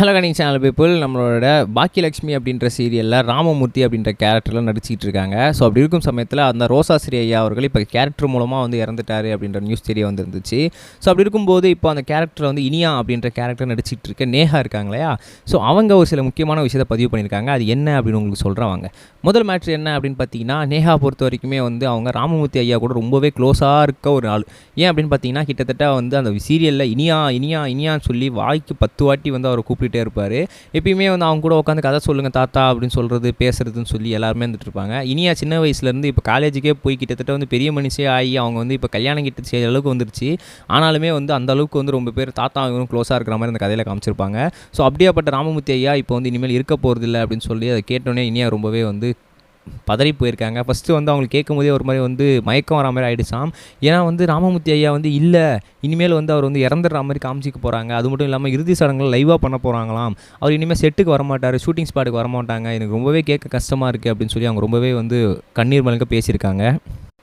Hello கணிங் channel people நம்மளோட பாக்கியலட்சுமி அப்படின்ற சீரியலில் ராமமூர்த்தி அப்படின்ற கேரக்டரில் நடிச்சிட்டு இருக்காங்க. ஸோ அப்படி இருக்கும் சமயத்தில் அந்த ரோசாஸ்ரீ ஐயா அவர்கள் இப்போ கேரக்டர் மூலமாக வந்து இறந்துட்டாரு அப்படின்ற நியூஸ் தெரிய வந்துருந்துச்சு. ஸோ அப்படி இருக்கும்போது இப்போ அந்த கேரக்டர் வந்து இனியா அப்படின்ற கேரக்டர் நடிச்சிட்டு இருக்க நேஹா இருக்காங்க இல்லையா? ஸோ அவங்க ஒரு சில முக்கியமான விஷயத்தை பதிவு பண்ணியிருக்காங்க. அது என்ன அப்படின்னு உங்களுக்கு சொல்கிறவங்க முதல் மேட்ரு என்ன அப்படின்னு பார்த்தீங்கன்னா நேஹா பொறுத்த வரைக்குமே வந்து அவங்க ராமமூர்த்தி ஐயா கூட ரொம்பவே க்ளோஸாக இருக்க ஒரு ஆள். ஏன் அப்படின்னு பார்த்தீங்கன்னா கிட்டத்தட்ட வந்து அந்த சீரியலில் இனியா இனியா இனியான்னு சொல்லி வாய்க்கு பத்து வாட்டி வந்து அவரை கூப்பிட்டு சொல்லிகிட்டே இருப்பார். எப்பயுமே வந்து அவங்க கூட உட்காந்து கதை சொல்லுங்கள் தாத்தா அப்படின்னு சொல்கிறது பேசுறதுன்னு சொல்லி எல்லாருமே இருந்துட்டு இருப்பாங்க. இனியா சின்ன வயசுலேருந்து இப்போ காலேஜுக்கே போய் கிட்டத்தட்ட வந்து பெரிய மனுஷே ஆகி அவங்க வந்து இப்போ கல்யாணம் கிட்ட செய்கிற அளவுக்கு வந்துருச்சு. ஆனாலுமே வந்து அந்த அளவுக்கு வந்து ரொம்ப பேர் தாத்தா இவரும் க்ளோஸாக இருக்கிற மாதிரி அந்த கதையில் காமிச்சிருப்பாங்க. ஸோ அப்படியாப்பட்ட ராமமூர்த்தி ஐயா இப்போ வந்து இனிமேல் இருக்க போகிறதில்ல அப்படின்னு சொல்லி அதை கேட்டோன்னே இனியா ரொம்பவே வந்து பதறி போயிருக்காங்க. ஃபஸ்ட்டு வந்து அவங்களுக்கு கேட்கும் போதே ஒரு மாதிரி வந்து மயக்கம் வர மாதிரி ஆகிடுச்சாம் ஏன்னா வந்து ராமமூர்த்தி ஐயா வந்து இல்லை இனிமேல் வந்து அவர் வந்து இறந்துடுற மாதிரி காமிச்சிக்க போகிறாங்க அது மட்டும் இல்லாமல் இறுதி சடங்குகள் லைவாக பண்ண போகிறாங்களாம் அவர் இனிமேல் செட்டுக்கு வரமாட்டார் ஷூட்டிங் ஸ்பாட்டுக்கு வரமாட்டாங்க. எனக்கு ரொம்பவே கேட்க கஷ்டமாக இருக்குது அப்படின்னு சொல்லி அவங்க ரொம்பவே வந்து கண்ணீர் மலங்க பேசியிருக்காங்க.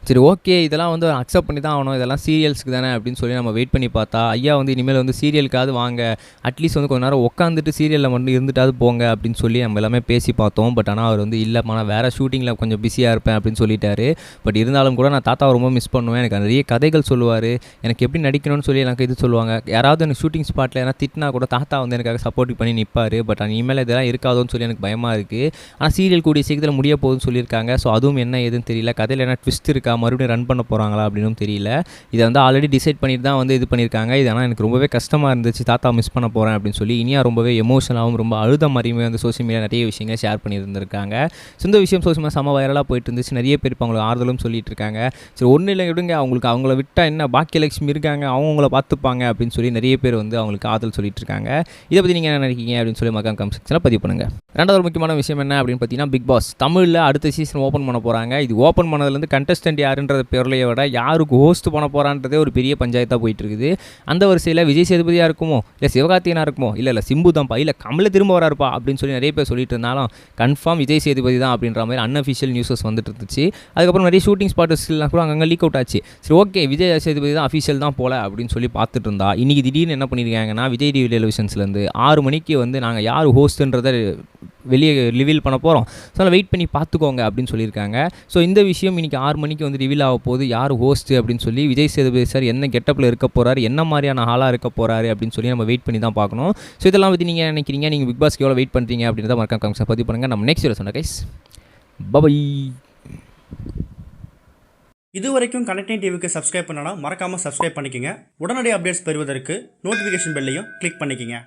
சரி ஓகே இதெல்லாம் வந்து அக்செப்ட் பண்ணி தான் ஆகணும். இதெல்லாம் சீரியல்ஸ்க்கு தானே அப்படின்னு சொல்லி நம்ம வெயிட் பண்ணி பார்த்தா ஐயா வந்து இனிமேல் வந்து சீரியலுக்காவது வாங்க. அட்லீஸ்ட் வந்து கொஞ்ச நேரம் உட்காந்துட்டு சீரியலில் மட்டும் இருந்துட்டாவது போங்க அப்படின்னு சொல்லி நம்ம எல்லாமே பேசி பார்த்தோம். பட் ஆனால் அவர் வந்து இல்லைம்மா நான் வேறு ஷூட்டிங்கில் கொஞ்சம் பிஸியாக இருப்பேன் அப்படின்னு சொல்லிட்டாரு. பட் இருந்தாலும் கூட நான் தாத்தாவை ரொம்ப மிஸ் பண்ணுவேன். எனக்கு நிறைய கதைகள் சொல்லுவார். எனக்கு எப்படி நடிக்கணும்னு சொல்லி எனக்கு இது சொல்லுவாங்க. யாராவது எனக்கு ஷூட்டிங் ஸ்பாட்டில் எதனா திட்டினா கூட தாத்தா வந்து எனக்காக சப்போர்ட் பண்ணி நிற்பார் பட் இனிமேல் இதெல்லாம் இருக்காதோன்னு சொல்லி எனக்கு பயமாக இருக்குது ஆனால் சீரியல் கூடிய சீக்கிரத்தில் முடிய போகுதுன்னு சொல்லியிருக்காங்க. ஸோ அதுவும் என்ன ஏதுன்னு தெரியல. கதையில் என்ன ட்விஸ்ட் இருக்கா மறுபடியும் ரன் பண்ண போகிறாங்களா அப்படின்னு தெரியல. இதை வந்து ஆல்ரெடி டிசைட் பண்ணிட்டு தான் வந்து இது பண்ணியிருக்காங்க இது ஆனால் எனக்கு ரொம்பவே கஷ்டமாக இருந்துச்சு. தாத்தா மிஸ் பண்ண போகிறேன் அப்படின்னு சொல்லி இனியா ரொம்பவே எமோஷனலாகவும் ரொம்ப அழுத மாதிரியுமே வந்து சோஷியல் மீடியா நிறைய விஷயங்கள் ஷேர் பண்ணியிருந்திருக்காங்க. ஸோ இந்த விஷயம் சோஷியல் மீடியா செம வைரலாக போயிட்டு இருந்துச்சு. நிறைய பேர் இப்போ அவங்களுக்கு ஆறுதலும் சொல்லிட்டு இருக்காங்க. சரி ஒன்றும் இல்லை விடுங்க. அவங்களுக்கு அவங்கள விட்டால் என்ன? பாக்கியலட்சுமி இருக்காங்க. அவங்கள பார்த்துப்பாங்க அப்படின்னு சொல்லி நிறைய பேர் வந்து அவங்களுக்கு ஆதல் சொல்லிட்டு இருக்காங்க. இதை பற்றி நீங்கள் என்ன நினைக்கிறீங்க அப்படின்னு சொல்லி மக்கள் கம் செக்ஷனில் பதிவு பண்ணுங்கள் ரெண்டாவது முக்கியமான விஷயம் என்ன அப்படின்னு பார்த்தீங்கன்னா பிக் பாஸ் தமிழில் அடுத்த சீசன் ஓப்பன் பண்ண போகிறாங்க இது ஓப்பன் பண்ணதுலேருந்து கண்டஸ்டன்ட் யாருன்றத பேர்லையை விட யாருக்கு ஹோஸ்ட் பண்ண போகிறான்றதே ஒரு பெரிய பஞ்சாயத்தாக போயிட்டு இருக்குது அந்த வரிசையில் விஜய் சேதுபதியாக இருக்குமோ இல்லை சிவகார்த்திகனா இருக்குமோ இல்லை இல்லை சிம்பு தான்ப்பா இல்லை கமலை திரும்ப வராருப்பா அப்படின்னு சொல்லி நிறைய பேர் சொல்லிட்டு இருந்தாலும் கன்ஃபார்ம் விஜய் சேதுபதி தான் அப்படின்ற மாதிரி அன்அஃபிஷியல் நியூஸஸ் வந்துட்டு இருந்துச்சு. அதுக்கப்புறம் நிறைய ஷூட்டிங் ஸ்பாட்ஸ்லாம் கூட அங்கங்கே லீக் அவுட் ஆச்சு. சரி ஓகே விஜய் சேதுபதி தான் அஃபிஷியல் தான் போல அப்படின்னு சொல்லி பார்த்துட்டு இருந்தா இன்றைக்கி திடீர்னு என்ன பண்ணியிருக்காங்கன்னா விஜய் டிவி டெலிவிஷன்ஸ்லேருந்து ஆறு மணிக்கு வந்து நாங்கள் யார் ஹோஸ்ட்டுன்றதை வெளியே ரிவீல் பண்ண போகிறோம் ஸோ அதனால் வெயிட் பண்ணி பார்த்துக்கோங்க அப்படின்னு சொல்லியிருக்காங்க. ஸோ இந்த விஷயம் இன்றைக்கி ஆறு மணிக்கு வந்து ரிவீல் ஆக போகுது. யார் ஹோஸ்ட் அப்படின்னு சொல்லி விஜய் சேதுபதி சார் என்ன கெட்டப்பில் இருக்க போகிறார் என்ன மாதிரியான ஆளாக இருக்க போகிறாரு அப்படின்னு சொல்லி நம்ம வெயிட் பண்ணி தான் பார்க்கணும். ஸோ இதெல்லாம் பற்றி நீங்கள் நினைக்கிறீங்க? நீங்கள் பிக் பாஸ்க்கு எவ்வளோ வெயிட் பண்ணுறீங்க அப்படின்றத மறக்காம கமெண்ட்ஸ் பதிவு பண்ணுங்கள் நம்ம நெக்ஸ்ட் வீடியோ சொன்ன கைஸ் பபை இது வரைக்கும் கனெக்டிங் டிவிக்கு சப்ஸ்கிரைப் பண்ணனா மறக்காமல் சப்ஸ்கிரைப் பண்ணிக்கங்க. உடனடி அப்டேட்ஸ் பெறுவதற்கு நோட்டிஃபிகேஷன் பெல்லையும் கிளிக் பண்ணிக்கங்க.